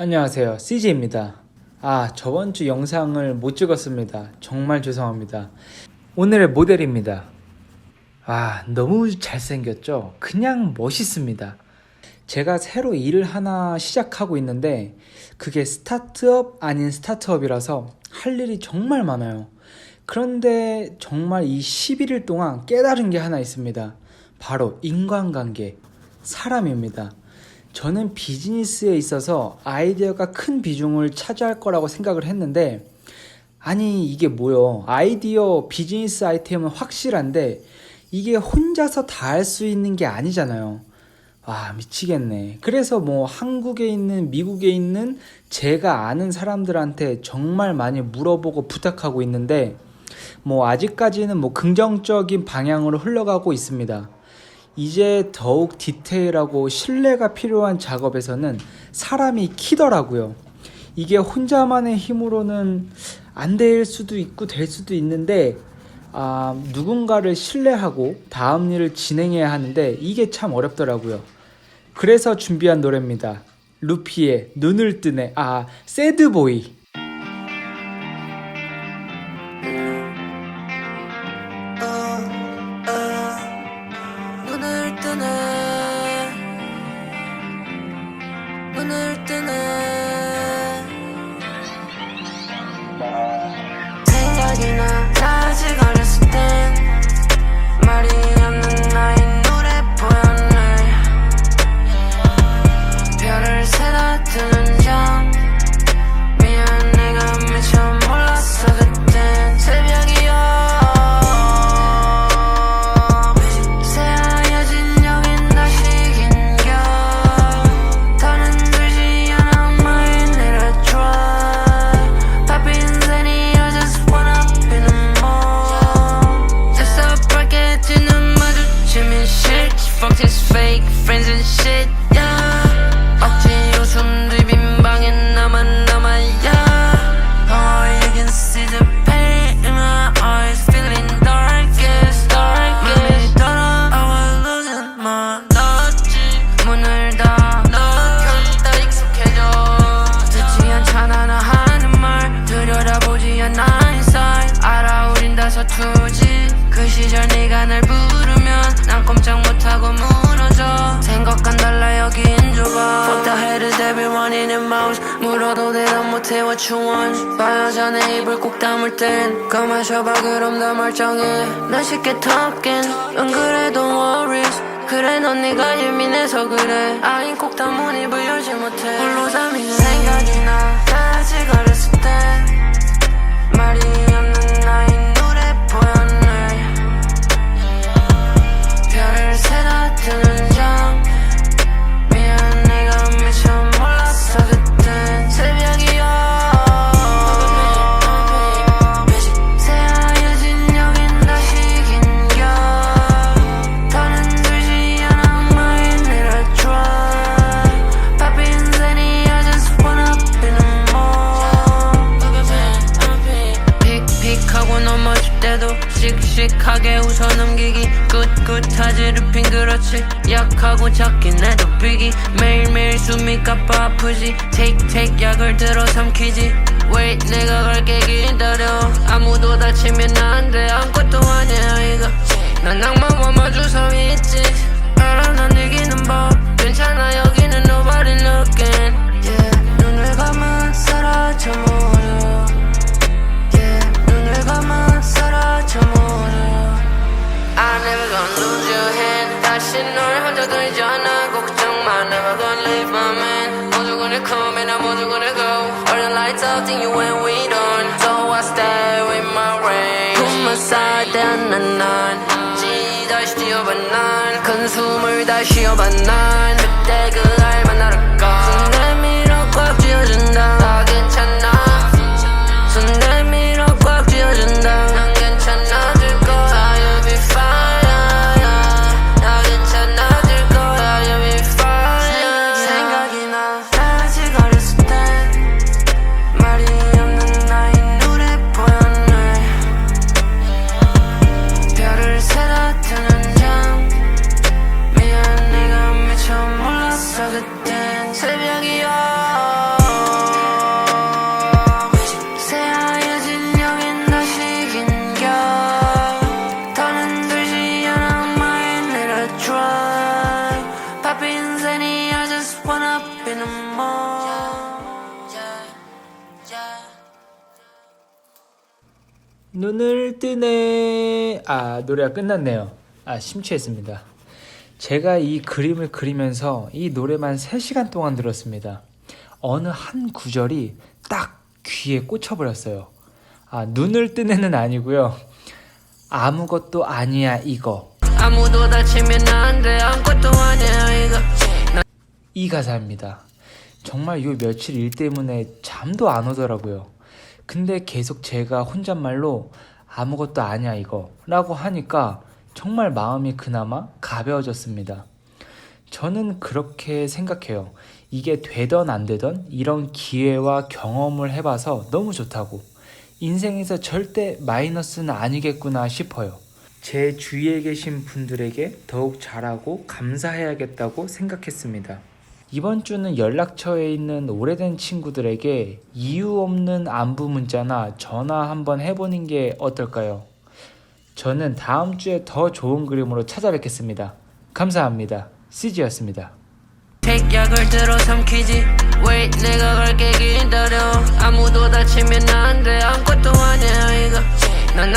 안녕하세요. CJ입니다. 아, 저번 주 영상을 못 찍었습니다. 정말 죄송합니다. 오늘의 모델입니다. 아, 너무 잘생겼죠? 그냥 멋있습니다. 제가 새로 일을 하나 시작하고 있는데, 그게 스타트업 아닌 스타트업이라서 할 일이 정말 많아요. 그런데 정말 이 11일 동안 깨달은 게 하나 있습니다. 바로 인간관계, 사람입니다. 저는 비즈니스에 있어서 아이디어가 큰 비중을 차지할 거라고 생각을 했는데 아니 이게 뭐요? 아이디어 비즈니스 아이템은 확실한데 이게 혼자서 다 할 수 있는 게 아니잖아요. 와 미치겠네. 그래서 뭐 한국에 있는 미국에 있는 제가 아는 사람들한테 정말 많이 물어보고 부탁하고 있는데 뭐 아직까지는 뭐 긍정적인 방향으로 흘러가고 있습니다 이제 더욱 디테일하고 신뢰가 필요한 작업에서는 사람이 키더라고요. 이게 혼자만의 힘으로는 안 될 수도 있고 될 수도 있는데 아, 누군가를 신뢰하고 다음 일을 진행해야 하는데 이게 참 어렵더라고요. 그래서 준비한 노래입니다. 루피의 눈을 뜨네 아 새드보이 눈을 뜨네 everyone in the mouth. 물어도 대답 못해 what you want. 봐야 전에 입을 꼭 다물 땐 그마셔봐 그럼 나 멀쩡해. 난 쉽게 턱긴. 응 그래 don't worries 그래 넌 네가 예민해서 그래. 아인 꼭 다문 입을 열지 못해 씩씩하게 웃어 넘기기 굿굿하지 루핀 그렇지. 약하고 작긴 해도 비기. 매일매일 숨이 가빠 아프지. Take take 약을 들어 삼키지. Wait 내가 갈게 기다려 난난. 다시 뛰어봐 난큰 숨을 다시 쉬어봐 난. 그때 그 눈을 뜨네. 아, 노래가 끝났네요. 아, 심취했습니다. 제가 이 그림을 그리면서 이 노래만 3시간 동안 들었습니다. 어느 한 구절이 딱 귀에 꽂혀버렸어요. 아, 눈을 뜨네는 아니고요. 아무것도 아니야, 이거. 아무도 다치면 안 돼 아무것도 아니야 이거 이 가사입니다. 정말 요 며칠 일 때문에 잠도 안 오더라고요. 근데 계속 제가 혼잣말로 아무것도 아니야 이거 라고 하니까 정말 마음이 그나마 가벼워졌습니다. 저는 그렇게 생각해요. 이게 되던 안 되던 이런 기회와 경험을 해봐서 너무 좋다고. 인생에서 절대 마이너스는 아니겠구나 싶어요. 제 주위에 계신 분들에게 더욱 잘하고 감사해야겠다고 생각했습니다. 이번 주는 연락처에 있는 오래된 친구들에게 이유 없는 안부 문자나 전화 한번 해보는 게 어떨까요? 저는 다음 주에 더 좋은 그림으로 찾아뵙겠습니다. 감사합니다. CG였습니다. 택약을 들어 삼키지 Wait 내가 갈게 기다려 아무도 다치면 안돼 아무것도 아니야 이거 난